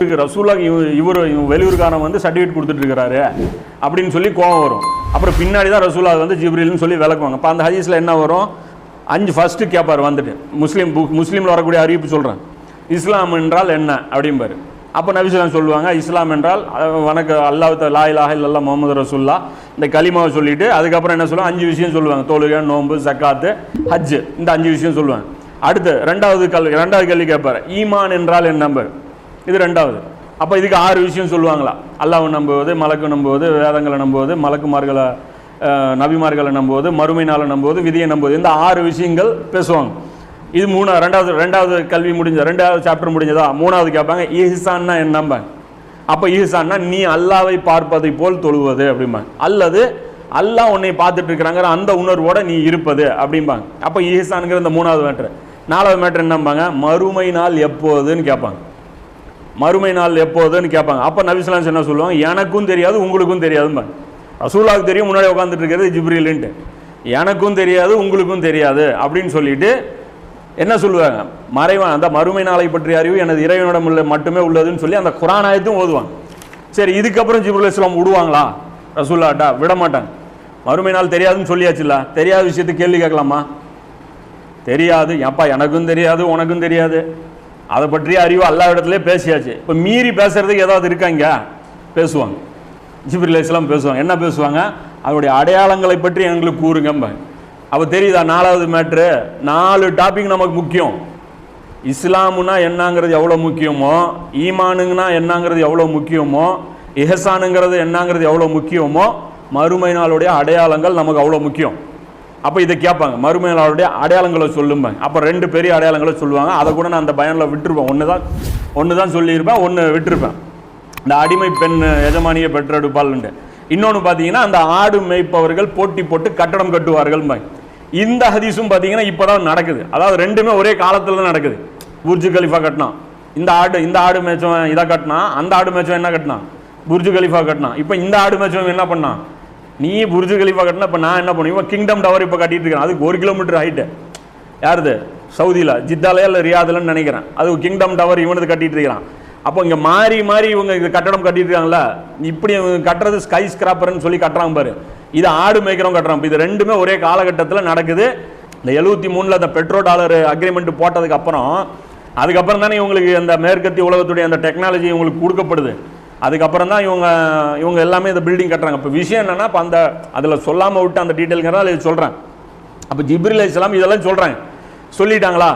இவருக்கு ரசூலா இவர் வெளியூர்காரன் வந்து சர்டிஃபிகேட் கொடுத்துட்டு இருக்கிறாரு அப்படின்னு சொல்லி கோவம் வரும். அப்புறம் பின்னாடி தான் ரசூலா வந்து ஜிப்ரில்னு சொல்லி விளக்குவாங்க. இப்போ அந்த ஹதீஸில் என்ன வரும்? அஞ்சு ஃபஸ்ட்டு கேட்பார் வந்துட்டு. முஸ்லீம் புக் முஸ்லீமில் வரக்கூடிய அறிவிப்பு சொல்கிறேன் இஸ்லாம் என்றால் என்ன? அப்படிம்பாரு. அப்போ நபிசுலாம் சொல்லுவாங்க இஸ்லாம் என்றால் அஹ், அல்லாஹ் த- லா இலாஹ இல்லல்லா முகமது ரசூல்லா இந்த கலிமாவை சொல்லிட்டு அதுக்கப்புறம் என்ன சொல்லுவாங்க? அஞ்சு விஷயம் சொல்லுவாங்க. தொழுகை நோன்பு ஜக்காத்து ஹஜ்ஜு. இந்த அஞ்சு விஷயம் சொல்லுவாங்க. அடுத்து ரெண்டாவது கல்வி ரெண்டாவது கேள்வி கேட்பார் ஈமான் என்றால் என்ன நம்பர் இது ரெண்டாவது. அப்போ இதுக்கு ஆறு விஷயம் சொல்லுவாங்களா. அல்லாவை நம்புவது மலக்கு நம்புவது வேதங்களை நம்புவது மலக்குமார்களை நபிமார்களை நம்புவது மறுமை நாளை நம்புவது விதியை நம்புவது. இந்த ஆறு விஷயங்கள் பேசுவாங்க. இது மூணா ரெண்டாவது ரெண்டாவது கல்வி முடிஞ்ச ரெண்டாவது சாப்டர் முடிஞ்சதா? மூணாவது கேட்பாங்க ஈஹிசான்னா என்னம்பாங்க அப்போ ஈஹிசான்னா நீ அல்லாவை பார்ப்பதை போல் தொழுவது அப்படிம்பாங்க. அல்லது அல்லாஹ் உன்னை பார்த்துட்டு இருக்கிறாங்கிற அந்த உணர்வோட நீ இருப்பது அப்படிம்பாங்க. அப்போ ஈஹ்சானுங்கிற இந்த மூணாவது மேட்ரு நாலாவது மேட்ரு என்னம்பாங்க? மறுமை நாள் எப்போதுன்னு கேட்பாங்க. மறுமை நாள் எப்போதுன்னு கேட்பாங்க. அப்போ நபிஸ்லாம் என்ன சொல்லுவாங்க? எனக்கும் தெரியாது உங்களுக்கும் தெரியாதும்பாங்க ரசூலாவுக்கு தெரியும் முன்னாடி உட்காந்துட்டு இருக்கிறது ஜிப்ரிலுன்ட்டு. எனக்கும் தெரியாது உங்களுக்கும் தெரியாது அப்படின்னு சொல்லிட்டு என்ன சொல்லுவாங்க? மறைவான் அந்த மறுமை நாளை பற்றிய அறிவு எனது இறைவனிடம் உள்ள மட்டுமே உள்ளதுன்னு சொல்லி அந்த குரானாயத்தும் ஓதுவாங்க. சரி இதுக்கப்புறம் ஜிப்ரல் இஸ்லாம் விடுவாங்களா? ரசூல்லாட்டா விட மாட்டாங்க. மறுமை நாள் தெரியாதுன்னு சொல்லியாச்சுல்ல? தெரியாத விஷயத்தை கேள்வி கேட்கலாமா? தெரியாது. ஏப்பா எனக்கும் தெரியாது உனக்கும் தெரியாது. அதை பற்றிய அறிவு எல்லா இடத்துலையும் பேசியாச்சு. இப்போ மீறி பேசுறதுக்கு ஏதாவது இருக்காங்க பேசுவாங்க. ஜிப்ரில் இஸ்லாம் பேசுவாங்க. என்ன பேசுவாங்க? அவருடைய அடையாளங்களை பற்றி எங்களுக்கு கூறுங்க அப்போ தெரியுதா? நாலாவது மேட்ரு நாலு டாபிக் நமக்கு முக்கியம். இஸ்லாமுனா என்னங்கிறது எவ்வளோ முக்கியமோ ஈமானுங்கன்னா என்னங்கிறது எவ்வளோ முக்கியமோ இஹசானுங்கிறது என்னங்கிறது எவ்வளோ முக்கியமோ மறுமை நாளுடைய அடையாளங்கள் நமக்கு அவ்வளோ முக்கியம். அப்போ இதை கேட்பாங்க. மறுமை அடையாளங்களை சொல்லும்பாங்க அப்போ ரெண்டு பெரிய அடையாளங்களை சொல்லுவாங்க. அதை கூட நான் அந்த பயனில் விட்டுருப்பேன். ஒன்று தான் ஒன்று தான் சொல்லியிருப்பேன் ஒன்று விட்டுருப்பேன். இந்த அடிமை பெண் எஜமானியை பெற்றெடுப்பாள்ன்ட்டு. இன்னொன்று பார்த்தீங்கன்னா அந்த ஆடு மேய்ப்பவர்கள் போட்டி போட்டு கட்டடம் கட்டுவார்கள் இந்த ஹதீஸும் பார்த்தீங்கன்னா இப்போ தான் நடக்குது. அதாவது ரெண்டுமே ஒரே காலத்தில் தான் நடக்குது. புர்ஜு கலிஃபா கட்டினான். இந்த ஆடு இந்த ஆடு மேய்ச்சவன் இதை கட்டினான். அந்த ஆடு மேய்ச்சவன் என்ன கட்டினான்? புர்ஜு கலிஃபா கட்டினான். இப்போ இந்த ஆடு மேய்ச்சவன் என்ன பண்ணான்? நீ புரிஜு கலிஃபா கட்டினா இப்போ நான் என்ன பண்ணுவேன்? கிங்டம் டவர் இப்போ கட்டிட்டு இருக்கேன். அதுக்கு ஒரு கிலோமீட்டர் ஹைட்டு யாருது? சவுதியில். ஜித்தாலயா இல்லை ரியாதுலன்னு நினைக்கிறேன். அது கிங்டம் டவர் இவனது கட்டிட்டு இருக்கிறான். அப்போ இங்கே மாறி மாறி இவங்க இது கட்டடம் கட்டிட்டு இருக்காங்கல்ல? இப்படி இவங்க கட்டுறது ஸ்கை ஸ்கிராப்பர்னு சொல்லி கட்டுறாங்க பாரு. இது ஆடு மேய்க்கிறவங்க கட்டுறாங்க. இது ரெண்டுமே ஒரே காலகட்டத்தில் நடக்குது. இந்த எழுபத்தி மூணில் அந்த பெட்ரோ டாலர் அக்ரிமெண்ட் போட்டதுக்கு அப்புறம் அதுக்கப்புறம் தானே இவங்களுக்கு அந்த மேற்கத்திய உலகத்துடைய அந்த டெக்னாலஜி இவங்களுக்கு கொடுக்கப்படுது. அதுக்கப்புறம் தான் இவங்க இவங்க எல்லாமே இந்த பில்டிங் கட்டுறாங்க. இப்போ விஷயம் என்னென்னா இப்போ அந்த அதில் சொல்லாமல் விட்டு அந்த டீட்டெயிலுங்கிறத அதில் சொல்கிறேன் அப்போ ஜிப்ரில் இஸ்லாம் இதெல்லாம் சொல்கிறாங்க சொல்லிட்டாங்களா?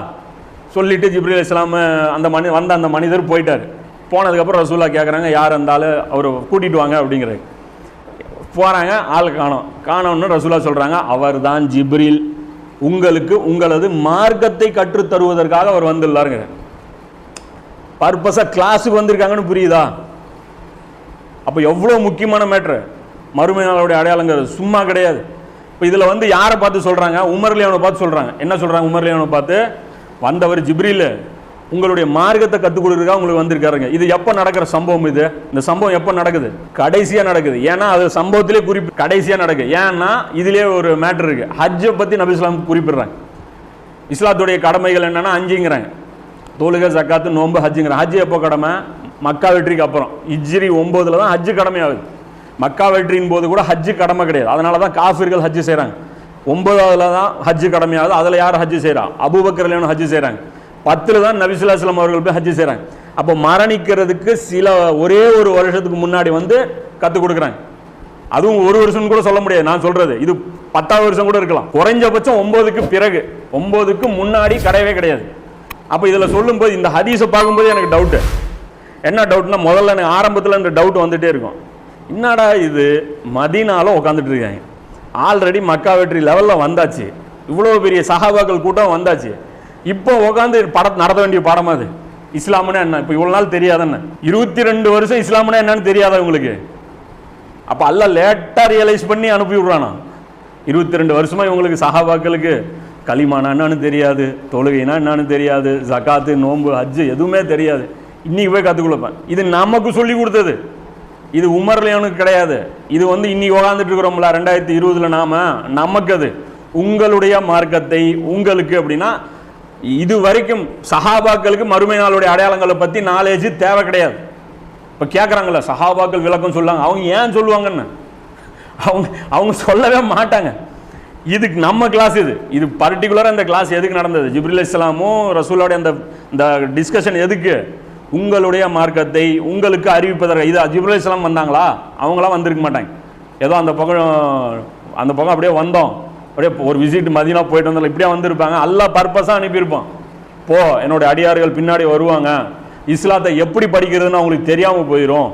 சொல்லிட்டு ஜிப்ரில் இஸ்லாம் அந்த மனி வந்த அந்த மனிதர் போயிட்டார். போனதுக்கப்புறம் ரசூல்லா கேட்குறாங்க யார் இருந்தாலும் அவர் கூட்டிகிட்டு வாங்க அப்படிங்கிறது போகிறாங்க ஆள் காணோம். காணோம்னு ரசூலா சொல்கிறாங்க அவர் தான் ஜிப்ரில். உங்களுக்கு உங்களது மார்க்கத்தை கற்றுத் தருவதற்காக அவர் வந்துள்ளாருங்க பர்பஸாக கிளாஸுக்கு வந்திருக்காங்கன்னு புரியுதா? அப்போ எவ்வளோ முக்கியமான மேட்ரு மறுமையளுடைய அடையாளங்கிறது சும்மா கிடையாது. இப்போ இதில் வந்து யாரை பார்த்து சொல்கிறாங்க உமர்லியானை பார்த்து சொல்கிறாங்க என்ன சொல்கிறாங்க உமர்லியானை பார்த்து? வந்தவர் ஜிப்ரில். உங்களுடைய மார்க்கத்தை கற்றுக் கொடுக்குறதுக்காக உங்களுக்கு வந்திருக்காருங்க. இது எப்போ நடக்கிற சம்பவம் இது? இந்த சம்பவம் எப்போ நடக்குது? கடைசியாக நடக்குது. ஏன்னா அது சம்பவத்திலே குறிப்பு கடைசியாக நடக்குது. ஏன்னா இதுலேயே ஒரு மேட்ரு இருக்குது ஹஜ்ஜை பற்றி நபிஸ்லாம் குறிப்பிடுறாங்க. இஸ்லாத்துடைய கடமைகள் என்னென்னா அஞ்சுங்கிறாங்க தொழுகை ஜக்காத்து நோன்பு ஹஜ்ஜுங்கிறாங்க ஹஜ்ஜு எப்போ கடமை? மக்கா வெற்றிக்கு அப்புறம். இஜ்ரி ஒம்போதில் தான் ஹஜ்ஜு கடமையாகுது மக்கா வெற்றியின் போது கூட ஹஜ்ஜு கடமை கிடையாது. அதனால தான் காஃபிர்கள் ஹஜ்ஜு செய்கிறாங்க ஒன்பதாவதுல தான் ஹஜ்ஜு கடமையாகுது அதில் யார் ஹஜ்ஜு செய்கிறா அபூபக்கர்லையும் ஹஜ்ஜு செய்கிறாங்க பத்தில் தான் நபிசுல்லாஸ்லாம் அவர்கள் போய் ஹஜ்ஜு செய்கிறாங்க அப்போ மரணிக்கிறதுக்கு சில ஒரே ஒரு வருஷத்துக்கு முன்னாடி வந்து கற்றுக் கொடுக்குறாங்க. அதுவும் ஒரு வருஷம்னு கூட சொல்ல முடியாது. நான் சொல்கிறது இது பத்தாவது வருஷம் கூட இருக்கலாம். குறைஞ்சபட்சம் ஒம்பதுக்கு பிறகு. ஒம்பதுக்கு முன்னாடி கிடையவே கிடையாது. அப்போ இதில் சொல்லும்போது இந்த ஹதீஸை பார்க்கும்போது எனக்கு டவுட்டு என்ன டவுட்னா முதல்ல எனக்கு ஆரம்பத்தில் இந்த டவுட் வந்துகிட்டே இருக்கும். என்னடா இது? மதினாலும் உட்காந்துட்டு இருக்காங்க. ஆல்ரெடி மக்கா வெற்றி லெவலில் வந்தாச்சு. இவ்வளோ பெரிய சகாபாக்கள் கூட்டம் வந்தாச்சு. இப்போ உட்காந்து படம் நடத்த வேண்டிய பாடமா அது? இஸ்லாம்னா என்ன? இப்போ இவ்வளோ நாள் தெரியாதுன்னு. இருபத்தி ரெண்டு வருஷம் இஸ்லாம்னா என்னன்னு தெரியாதா உங்களுக்கு? அப்போ அல்ல லேட்டாக ரியலைஸ் பண்ணி அனுப்பி விட்றானா? இருபத்தி ரெண்டு வருஷமா இவங்களுக்கு சகாபாக்களுக்கு களிமானா என்னன்னு தெரியாது தொழுகைனா என்னன்னு தெரியாது ஜகாத்து நோன்பு ஹஜ்ஜு எதுவுமே தெரியாது. இன்னைக்கு போய் கற்றுக் கொடுப்பேன். இது நமக்கு சொல்லி கொடுத்தது. இது உமர்லையனுக்கு கிடையாது. இது வந்து இன்னைக்கு உட்காந்துட்டு இருக்கிறோம்ல ரெண்டாயிரத்தி இருபதுல நாம நமக்கு அது. உங்களுடைய மார்க்கத்தை உங்களுக்கு அப்படின்னா இது வரைக்கும் சஹாபாக்களுக்கு மறுமை நாளுடைய அடையாளங்களை பற்றி நாலேஜ் தேவை கிடையாது. இப்போ கேட்குறாங்களே சஹாபாக்கள் விளக்கம் சொல்லாங்க அவங்க ஏன் சொல்லுவாங்கன்னு? அவங்க அவங்க சொல்லவே மாட்டாங்க. இதுக்கு நம்ம கிளாஸ் இது. இது பர்டிகுலராக இந்த கிளாஸ் எதுக்கு நடந்தது? ஜிப்ரில் இஸ்லாமும் ரசூலோட அந்த இந்த டிஸ்கஷன் எதுக்கு? உங்களுடைய மார்க்கத்தை உங்களுக்கு அறிவிப்பதற்கு இது ஜிப்ரில் இஸ்லாம் வந்தாங்களா? அவங்களாம் வந்திருக்க மாட்டாங்க. ஏதோ அந்த பக்கம் அந்த பக்கம் அப்படியே வந்தோம். அப்படியே ஒரு விசிட் மதினா போயிட்டு வந்தாலும் இப்படியே வந்திருப்பாங்க. அல்ல பர்பஸாக அனுப்பியிருப்போம் போ என்னோட அடியார்கள் பின்னாடி வருவாங்க. இஸ்லாத்தை எப்படி படிக்கிறதுன்னு அவங்களுக்கு தெரியாமல் போயிடும்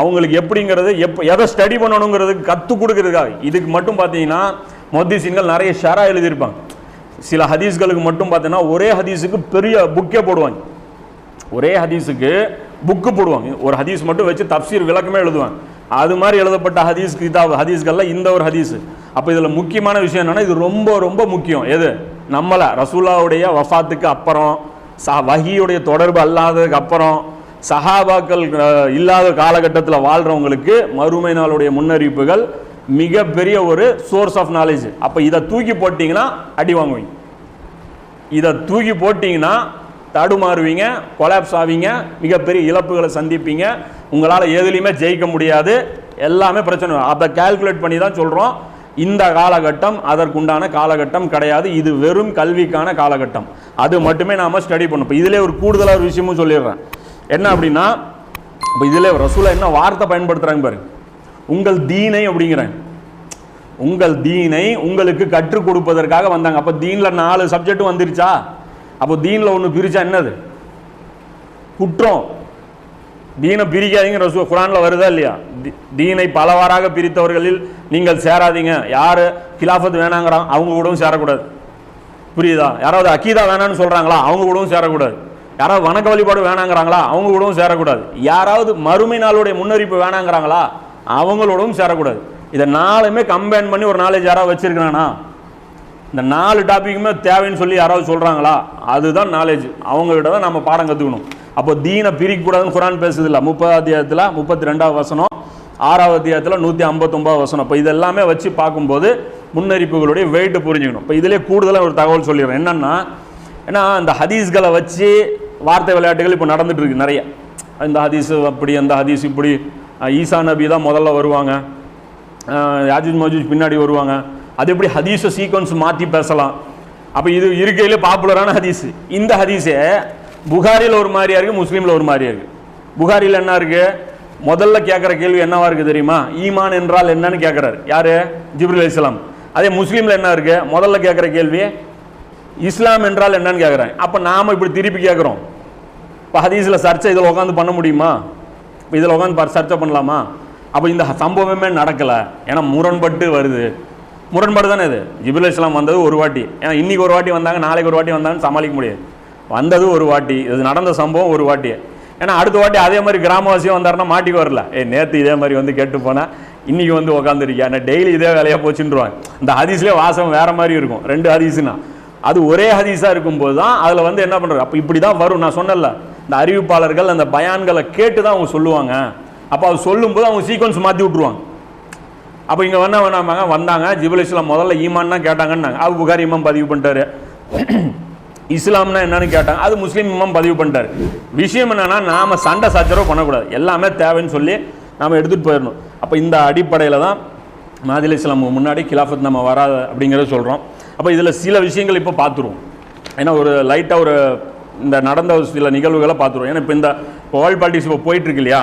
அவங்களுக்கு எப்படிங்கிறது எப்போ எதை ஸ்டடி பண்ணணுங்கிறதுக்கு கற்றுக் கொடுக்குறதுக்காக. இதுக்கு மட்டும் பார்த்தீங்கன்னா மொத்திசீன்கள் நிறைய ஷரா எழுதியிருப்பாங்க. சில ஹதீஸ்களுக்கு மட்டும் பார்த்தீங்கன்னா ஒரே ஹதீஸுக்கு பெரிய புக்கே போடுவாங்க. ஒரே ஹதீஸுக்கு புக்கு போடுவாங்க. ஒரு ஹதீஸ் மட்டும் வச்சு தப்சீர் விளக்கமே எழுதுவாங்க. அது மாதிரி எழுதப்பட்ட ஹதீஸ் கிதாப் ஹதீஸ்கள்லாம் இந்த ஒரு ஹதீஸ். அப்போ இதில் முக்கியமான விஷயம் என்னென்னா இது ரொம்ப ரொம்ப முக்கியம். எது? நம்மளை ரசூலாவுடைய வஃபாத்துக்கு அப்புறம் ச வகியுடைய தொடர்பு அல்லாததுக்கு அப்புறம் சஹாபாக்கள் இல்லாத காலகட்டத்தில் வாழ்கிறவங்களுக்கு மறுமை நாளுடைய முன்னறிவிப்புகள் மிகப்பெரிய ஒரு சோர்ஸ் ஆஃப் நாலேஜ் அப்போ இதை தூக்கி போட்டிங்கன்னா அடி வாங்குவீங்க. இதை தூக்கி போட்டிங்கன்னா தடுமாறுவீங்க கொலாப்ஸ் ஆவீங்க மிகப்பெரிய இழப்புகளை சந்திப்பீங்க. உங்களால் எதுலேயுமே ஜெயிக்க முடியாது. எல்லாமே பிரச்சனை. அதை கால்குலேட் பண்ணி தான் சொல்கிறோம் இந்த காலகட்டம் அதற்குண்டான காலகட்டம் கிடையாது. இது வெறும் கல்விக்கான காலகட்டம். அது மட்டுமே நாம் ஸ்டடி பண்ணோம் இப்போ இதிலே ஒரு கூடுதலாக ஒரு விஷயமும் சொல்லிடுறேன். என்ன அப்படின்னா இப்போ இதில் ரசூலை என்ன வார்த்தை பயன்படுத்துகிறாங்க பாருங்க உங்கள் தீனை அப்படிங்கிறாங்க உங்கள் தீனை உங்களுக்கு கற்றுக் கொடுப்பதற்காக வந்தாங்க. அப்போ தீனில் நாலு சப்ஜெக்ட் வந்துருச்சா? அப்போ தீனில் ஒன்று பிரித்தா என்னது? குற்றம். தீனை பிரிக்காதீங்க ரசூ குரானில் வருதா இல்லையா? தி- தீனை பலவாறாக பிரித்தவர்களில் நீங்கள் சேராதீங்க. யார்? கிலாஃபத் வேணாங்கிறாங்க. அவங்க கூடவும் சேரக்கூடாது. புரியுதா? யாராவது அக்கீதா வேணாம்னு சொல்கிறாங்களா அவங்க கூடவும் சேரக்கூடாது. யாராவது வணக்க வழிபாடு வேணாங்கிறாங்களா? அவங்க கூடவும் சேரக்கூடாது. யாராவது மறுமை நாளுடைய முன்னறிப்பு வேணாங்கிறாங்களா? அவங்களோடவும் சேரக்கூடாது. இதை நாலுமே கம்பைன் பண்ணி ஒரு நாலேஜ் யாராவது வச்சுருக்கிறானா? இந்த நாலு டாப்பிக்குமே தேவைன்னு சொல்லி யாராவது சொல்கிறாங்களா அதுதான் நாலேஜ் அவங்ககிட்ட தான் நம்ம பாடம் கற்றுக்கணும் அப்போ தீனை பிரிக்கக்கூடாதுன்னு குரான் பேசுதில்ல. இல்லை முப்பது அத்தியாயத்தில் முப்பத்தி ரெண்டாவது வசனம் ஆறாவது அத்தியாயத்தில் நூற்றி ஐம்பத்தொம்பது வசனம். இப்போ இதெல்லாமே வச்சு பார்க்கும்போது முன்னறிப்புகளுடைய வெயிட்டு புரிஞ்சுக்கணும். இப்போ இதிலே கூடுதலாக ஒரு தகவல் சொல்லிடுறேன். என்னென்னா ஏன்னா இந்த ஹதீஸ்களை வச்சு வார்த்தை விளையாட்டுகள் இப்போ நடந்துட்டு இருக்கு நிறைய. இந்த ஹதீஸ் அப்படி அந்த ஹதீஸ் இப்படி. ஈசா நபி தான் முதல்ல வருவாங்க. யாஜூஜ் மஜூஜ் பின்னாடி வருவாங்க. அது எப்படி ஹதீஸை சீக்வன்ஸ் மாற்றி பேசலாம். அப்போ இது இருக்கையிலே பாப்புலரான ஹதீஸ். இந்த ஹதீஸே புகாரியில் ஒரு மாதிரியா இருக்குது முஸ்லீமில் ஒரு மாதிரியா இருக்குது புகாரியில் என்ன இருக்குது முதல்ல கேட்குற கேள்வி என்னவா இருக்குது தெரியுமா? ஈமான் என்றால் என்னன்னு கேட்குறாரு யார்? ஜிப்ரில் இஸ்லாம் அதே முஸ்லீமில் என்ன இருக்குது முதல்ல கேட்குற கேள்வி இஸ்லாம் என்றால் என்னன்னு கேட்குறேன் அப்போ நாம் இப்படி திருப்பி கேட்குறோம் இப்போ ஹதீஸில் சர்ச்சை இதில் உட்காந்து பண்ண முடியுமா? இதில் உட்காந்து சர்ச்சை பண்ணலாமா? அப்போ இந்த சம்பவமே நடக்கலை. ஏன்னா முரண்பட்டு வருது. முரண்பாடு தானே இது? ஜிபுல் இஸ்லாம் வந்தது ஒரு வாட்டி. ஏன்னா இன்றைக்கி ஒரு வாட்டி வந்தாங்க நாளைக்கு ஒரு வாட்டி வந்தாங்கன்னு சமாளிக்க முடியாது. வந்தது ஒரு வாட்டி இது நடந்த சம்பவம் ஒரு வாட்டி. ஏன்னா அடுத்த வாட்டி அதே மாதிரி கிராமவாசியும் வந்தாருன்னா மாட்டிக்கு வரல. ஏ நேற்று இதே மாதிரி வந்து கேட்டு போனால் இன்றைக்கி வந்து உக்காந்துருக்கியா? நான் டெய்லி இதே வேலையாக போச்சுன்றாங்க இந்த ஹதீஸ்லேயே வாசம் வேறு மாதிரி இருக்கும். ரெண்டு ஹதீஸ்னா. அது ஒரே ஹதீஸாக இருக்கும்போது தான் அதில் வந்து என்ன பண்ணுறது அப்போ இப்படி தான் வரும். நான் சொன்னேன்ல இந்த அறிவிப்பாளர்கள் அந்த பயான்களை கேட்டு தான் அவங்க சொல்லுவாங்க. அப்போ அது சொல்லும்போது அவங்க சீக்வன்ஸ் மாற்றி விட்ருவாங்க அப்போ இங்கே வந்தா வேணாமாங்க வந்தாங்க. ஜிபுல் இஸ்லாம் முதல்ல ஈமான் தான் கேட்டாங்கன்னாங்க. அபு புகாரி இமாம் பதிவு பண்ணிட்டாரு. இஸ்லாம்னா என்னன்னு கேட்டாங்க. அது முஸ்லீம் இமாம் பதிவு பண்ணிட்டாரு. விஷயம் என்னென்னா நாம் சண்டை சச்சரவு பண்ணக்கூடாது. எல்லாமே தேவைன்னு சொல்லி நாம் எடுத்துகிட்டு போயிடணும். அப்போ இந்த அடிப்படையில் தான் மாதில் இஸ்லாம் முன்னாடி கிலாஃபத் நம்ம வராது அப்படிங்கிறத சொல்கிறோம் அப்போ இதில் சில விஷயங்கள் இப்போ பார்த்துருவோம் ஏன்னா ஒரு லைட்டாக ஒரு இந்த நடந்த ஒரு சில நிகழ்வுகளை பார்த்துருவோம். ஏன்னா இப்போ இந்த வேர்ல்ட் பாலிட்டிக்ஸ் இப்போ போயிட்டு இருக்கு இல்லையா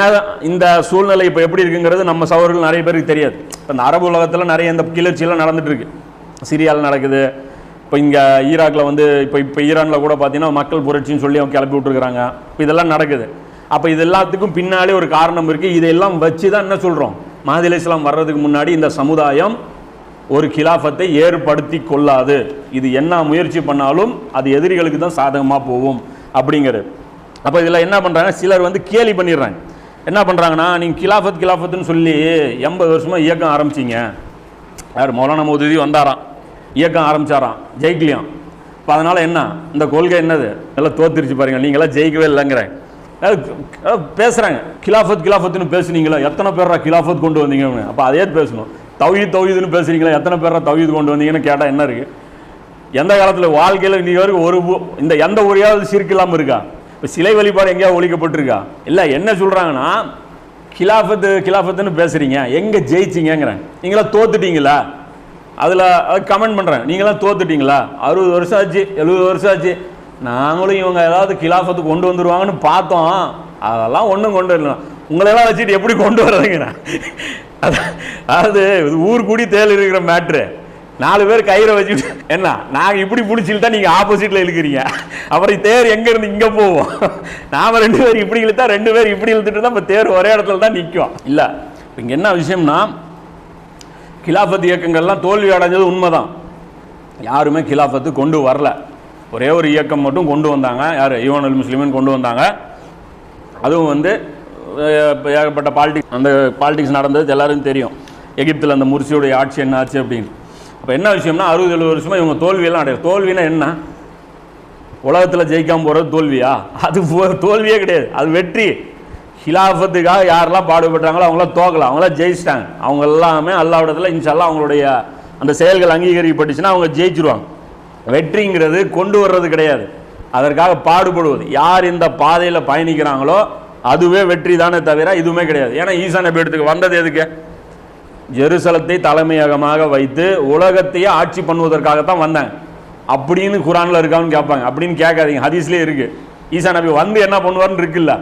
ஏன் இந்த சூழ்நிலை இப்போ எப்படி இருக்குங்கிறது நம்ம சவர்கள் நிறைய பேருக்கு தெரியாது. இப்போ இந்த அரபு உலகத்தில் நிறைய இந்த கிளர்ச்சியெல்லாம் நடந்துட்டுருக்கு. சிரியாவில் நடக்குது. இப்போ இங்கே ஈராக்கில் வந்து இப்போ இப்போ ஈரானில் கூட பார்த்தீங்கன்னா மக்கள் புரட்சின்னு சொல்லி அவங்க கிளப்பி விட்டுருக்குறாங்க. இப்போ இதெல்லாம் நடக்குது. அப்போ இது எல்லாத்துக்கும் பின்னாலே ஒரு காரணம் இருக்குது இதையெல்லாம் வச்சு தான் என்ன சொல்கிறோம் மாதிரி இஸ்லாம் வர்றதுக்கு முன்னாடி இந்த சமுதாயம் ஒரு கிலாஃபத்தை ஏற்படுத்தி கொள்ளாது. இது என்ன முயற்சி பண்ணாலும் அது எதிரிகளுக்கு தான் சாதகமாக போகும் அப்படிங்கிறது. அப்போ இதில் என்ன பண்ணுறாங்க சிலர் வந்து கேலி பண்ணிடுறாங்க. என்ன பண்ணுறாங்கன்னா நீங்கள் கிலாஃபத் கிலாஃபத்துன்னு சொல்லி எண்பது வருஷமாக இயக்கம் ஆரம்பிச்சிங்க. யார்? மௌலானா மோதுதி வந்தாராம். இயக்கம் ஆரம்பிச்சாராம். ஜெயிக்கலையாம். இப்போ அதனால் என்ன? இந்த கொள்கை என்னது? எல்லாம் தோத்துருச்சு பாருங்கள் நீங்களாம் ஜெயிக்கவே இல்லைங்கிறேன் பேசுகிறாங்க கிலாஃபத் கிலாஃபத்துன்னு பேசுனீங்களா? எத்தனை பேரா கிலாஃபத் கொண்டு வந்தீங்க அப்போ அதே பேசணும். தௌஹீத் தௌஹீதுன்னு பேசுறீங்களா எத்தனை பேரை தௌஹீத் கொண்டு வந்தீங்கன்னு கேட்டால் என்ன இருக்குது எந்த காலத்தில் வாழ்க்கையில் இன்னைக்கு வரைக்கும் ஒரு இந்த எந்த ஊரையாவது சிரிக்கு இல்லாமல் இருக்கா? இப்போ சிலை வழிபாடு எங்கேயா ஒழிக்கப்பட்டிருக்கா? இல்லை என்ன சொல்கிறாங்கன்னா கிலாஃபத்து கிலாஃபத்துன்னு பேசுகிறீங்க எங்கே ஜெயிச்சிங்கங்கிறேன் நீங்களாம் தோத்துட்டீங்களா? அதில் கமெண்ட் பண்ணுறேன் நீங்களாம் தோத்துட்டீங்களா? அறுபது வருஷம் ஆச்சு எழுபது வருஷம் ஆச்சு. நாங்களும் இவங்க ஏதாவது கிலாஃபத்து கொண்டு வந்துடுவாங்கன்னு பார்த்தோம். அதெல்லாம் ஒன்றும் கொண்டு வரல. உங்களெல்லாம் வச்சுட்டு எப்படி கொண்டு வர்றதுங்கிறேன் அதாவது இது ஊர் கூடி தேல் இருக்கிற மேட்ரு நாலு பேர் கயிறை வச்சுட்டு என்ன? நாங்கள் இப்படி பிடிச்சிக்கிட்டா நீங்கள் ஆப்போசிட்டில் இழுக்கிறீங்க. அப்புறம் தேர் எங்கே இருந்து இங்கே போவோம்? நாம் ரெண்டு பேர் இப்படி இழுத்தா ரெண்டு பேர் இப்படி இழுத்துட்டு தான் இப்போ தேர் ஒரே இடத்துல தான் நிற்கும் இல்லை. இங்கே என்ன விஷயம்னா கிலாஃபத் இயக்கங்கள்லாம் தோல்வி அடைஞ்சது உண்மைதான். யாருமே கிலாஃபத்து கொண்டு வரல. ஒரே ஒரு இயக்கம் மட்டும் கொண்டு வந்தாங்க. யார்? ஈவானுல் முஸ்லிமின் கொண்டு வந்தாங்க. அதுவும் வந்து ஏகப்பட்ட பாலிடிக்ஸ் அந்த பாலிடிக்ஸ் நடந்தது எல்லாருக்கும் தெரியும். எகிப்தில் அந்த முர்சியுடைய ஆட்சி என்ன ஆச்சு அப்படின்னு. இப்போ என்ன விஷயம்னா அறுபது எழுபது வருஷமாக இவங்க தோல்வியெல்லாம் அடைய தோல்வினா என்ன? உலகத்தில் ஜெயிக்காமல் போகிறது தோல்வியா? அது தோல்வியே கிடையாது. அது வெற்றி. ஹிலாஃபத்துக்காக யாரெல்லாம் பாடுபட்டாங்களோ அவங்களாம் தோக்கலாம். அவங்களாம் ஜெயிச்சிட்டாங்க. அவங்க எல்லாமே அல்லாவிடத்தில் இன்ஷால்லாம் அவங்களுடைய அந்த செயல்கள் அங்கீகரிக்கப்பட்டுச்சுன்னா அவங்க ஜெயிச்சிருவாங்க. வெற்றிங்கிறது கொண்டு வர்றது கிடையாது. அதற்காக பாடுபடுவது. யார் இந்த பாதையில் பயணிக்கிறாங்களோ அதுவே வெற்றி தானே தவிர இதுவுமே கிடையாது. ஏன்னா ஈசா பீடத்துக்கு வந்தது எதுக்கு? ஜெருசலத்தை தலைமையகமாக வைத்து உலகத்தையே ஆட்சி பண்ணுவதற்காகத்தான் வந்தேன் அப்படின்னு குரானில் இருக்கான்னு கேட்பாங்க. அப்படின்னு கேட்காதீங்க ஹதீஸ்லேயே இருக்குது ஈசா நபி வந்து என்ன பண்ணுவார்னு இருக்குல்ல?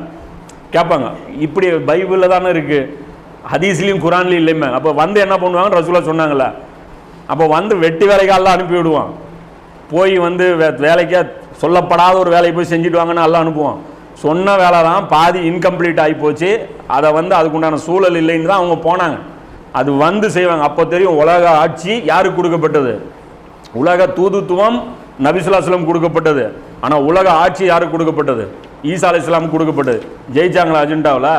கேட்பாங்க. இப்படி பைபிளில் தானே இருக்குது ஹதீஸ்லேயும் குரான்லையும் இல்லைமே அப்போ வந்து என்ன பண்ணுவாங்கன்னு ரசூலா சொன்னாங்களே அப்போ வந்து வெட்டி வேலைக்கெல்லாம் அனுப்பி விடுவான் போய் வந்து வே- வேலைக்கே சொல்லப்படாத ஒரு வேலையை போய் செஞ்சுட்டு வாங்கன்னு எல்லாம் அனுப்புவான். சொன்ன வேலை தான் பாதி இன்கம்ப்ளீட் ஆகி போச்சு. அதை வந்து அதுக்குண்டான சூழல் இல்லைன்னு தான் அவங்க போனாங்க. அது வந்து செய்வாங்க. அப்போ தெரியும் உலக ஆட்சி யாருக்கு கொடுக்கப்பட்டது? உலக தூதுத்துவம் நபிசுல்லாஸ்லம் கொடுக்கப்பட்டது. ஆனால் உலக ஆட்சி யாருக்கு கொடுக்கப்பட்டது? ஈசா அலி இஸ்லாம் கொடுக்கப்பட்டது. ஜெயிச்சாங்களா அஜெண்டாவில்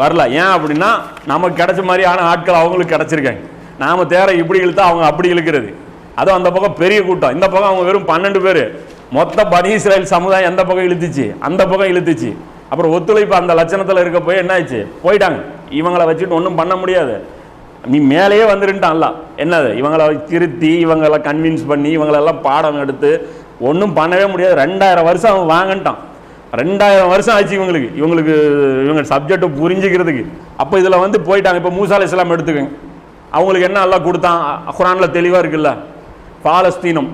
வரல. ஏன் அப்படின்னா நமக்கு கிடைச்ச மாதிரியான ஆட்கள் அவங்களுக்கு கிடச்சிருக்காங்க. நாம் தேர இப்படி இழுத்தா அவங்க அப்படி இழுக்கிறது. அதுவும் அந்த பக்கம் பெரிய கூட்டம். இந்த பக்கம் அவங்க வெறும் பன்னெண்டு பேர். மொத்த பனி இஸ்ரேல் சமுதாயம் எந்த பக்கம் இழுத்துச்சு? அந்த பக்கம் இழுத்துச்சு. அப்புறம் ஒத்துழைப்பு அந்த லட்சணத்தில் இருக்க போய் என்ன ஆச்சு போயிட்டாங்க. இவங்களை வச்சுட்டு ஒன்றும் பண்ண முடியாது. நீ மேலேயே வந்துருன்ட்டான்ல என்னது? இவங்களை திருத்தி இவங்களை கன்வின்ஸ் பண்ணி இவங்களெல்லாம் பாடம் எடுத்து ஒன்றும் பண்ணவே முடியாது. ரெண்டாயிரம் வருஷம் அவன் வாங்கன்ட்டான் ரெண்டாயிரம் வருஷம் ஆச்சு இவங்களுக்கு. இவங்களுக்கு இவங்க சப்ஜெக்டை புரிஞ்சுக்கிறதுக்கு. அப்போ இதில் வந்து போயிட்டாங்க. இப்போ மூசா இஸ்லாம் எடுத்துக்கங்க. அவங்களுக்கு என்ன எல்லாம் கொடுத்தான்? குரானில் குரான்ல தெளிவாக இருக்குல்ல? பாலஸ்தீனம்.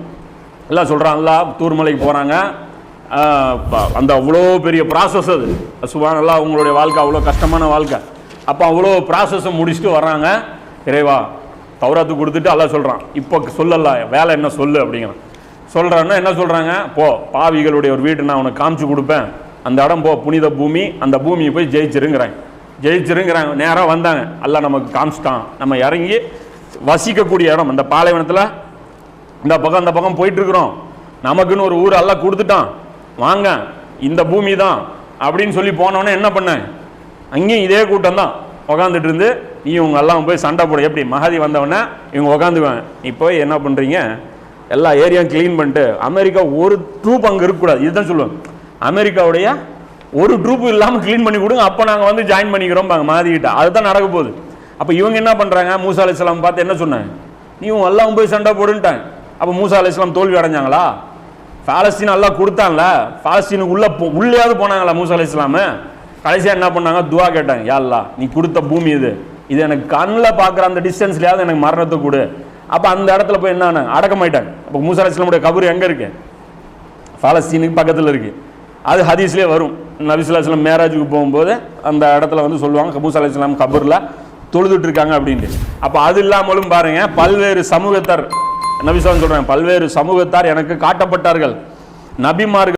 எல்லாம் சொல்கிறான் தூர்மலைக்கு போகிறாங்க அந்த அவ்வளோ பெரிய ப்ராசஸ் அது. சுபான் எல்லாம் அவங்களுடைய வாழ்க்கை அவ்வளோ கஷ்டமான வாழ்க்கை. அப்போ அவ்வளோ ப்ராசஸை முடிச்சுட்டு வர்றாங்க. இறைவா தௌராத்து கொடுத்துட்டு எல்லாம் சொல்கிறான் இப்போ சொல்லல வேலை என்ன சொல்லு அப்படிங்கிறான். சொல்கிறான்னா என்ன சொல்கிறாங்க போ பாவிகளுடைய ஒரு வீட்டு நான் உனக்கு காமிச்சு கொடுப்பேன். அந்த இடம் போ புனித பூமி அந்த பூமியை போய் ஜெயிச்சிருங்கிறாங்க ஜெயிச்சிருங்கிறாங்க நேராக வந்தாங்க. எல்லாம் நமக்கு காமிச்சிட்டான். நம்ம இறங்கி வசிக்கக்கூடிய இடம் அந்த பாலைவனத்தில் இந்த பக்கம் அந்த பக்கம் போயிட்டு இருக்கிறோம் நமக்குன்னு ஒரு ஊர் எல்லாம் கொடுத்துட்டான். வாங்க இந்த பூமி தான் அப்படின்னு சொல்லி போனோன்னே என்ன பண்ணேன் அங்கேயும் இதே கூட்டம் தான் உக்காந்துட்டு இருந்து நீ இவங்க எல்லாம் போய் சண்டை போட. எப்படி? மகாதி வந்தவொடனே இவங்க உக்காந்துக்குவாங்க. நீ போய் என்ன பண்ணுறீங்க எல்லா ஏரியாவும் க்ளீன் பண்ணிட்டு அமெரிக்கா ஒரு ட்ரூப் அங்கே இருக்கக்கூடாது. இதுதான் சொல்லுவேன். அமெரிக்காவுடைய ஒரு ட்ரூப் இல்லாமல் க்ளீன் பண்ணி கொடுங்க. அப்போ நாங்கள் வந்து ஜாயின் பண்ணிக்கிறோம் பாங்க மாதிக்கிட்ட அதுதான் நடக்க போகுது. அப்போ இவங்க என்ன பண்ணுறாங்க மூசா அலிஸ்லாம் பார்த்து என்ன சொன்னாங்க? நீ இவங்க எல்லாம் போய் சண்டை போடுன்ட்டாங்க. அப்போ மூசா அலிஸ்லாம் தோல்வி அடைஞ்சாங்களா? பாலஸ்தீன் எல்லாம் கொடுத்தான்ல பாலஸ்தீனுக்கு உள்ள போ உள்ளேயாவது போனாங்களா மூசா அலி இஸ்லாமு கடைசியாக என்ன பண்ணாங்க? துவா கேட்டாங்க யா நீ கொடுத்த பூமி இது. இது எனக்கு கண்ணில் பார்க்குற அந்த டிஸ்டன்ஸ்லையாவது எனக்கு மரணத்தை கொடு. அப்போ அந்த இடத்துல போய் என்ன அடக்கமாயிட்டாங்க. அப்போ மூசா அலி இஸ்லாமுடைய கபூர் எங்கே இருக்கு? பாலஸ்தீனுக்கு பக்கத்தில் இருக்கு. அது ஹதீஸ்லேயே வரும். நபிசுல்லா இஸ்லாம் மேராஜுக்கு போகும்போது அந்த இடத்துல வந்து சொல்லுவாங்க மூசா அலி இஸ்லாம் கபூரில் தொழுதுட்டு இருக்காங்க அப்படின்ட்டு. அப்போ அது இல்லாமலும் பாருங்க பல்வேறு சமூகத்தார் நபிசான் சொல்றேன் பல்வேறு சமூகத்தார் எனக்கு காட்டப்பட்டார்கள். நபிமார்கள்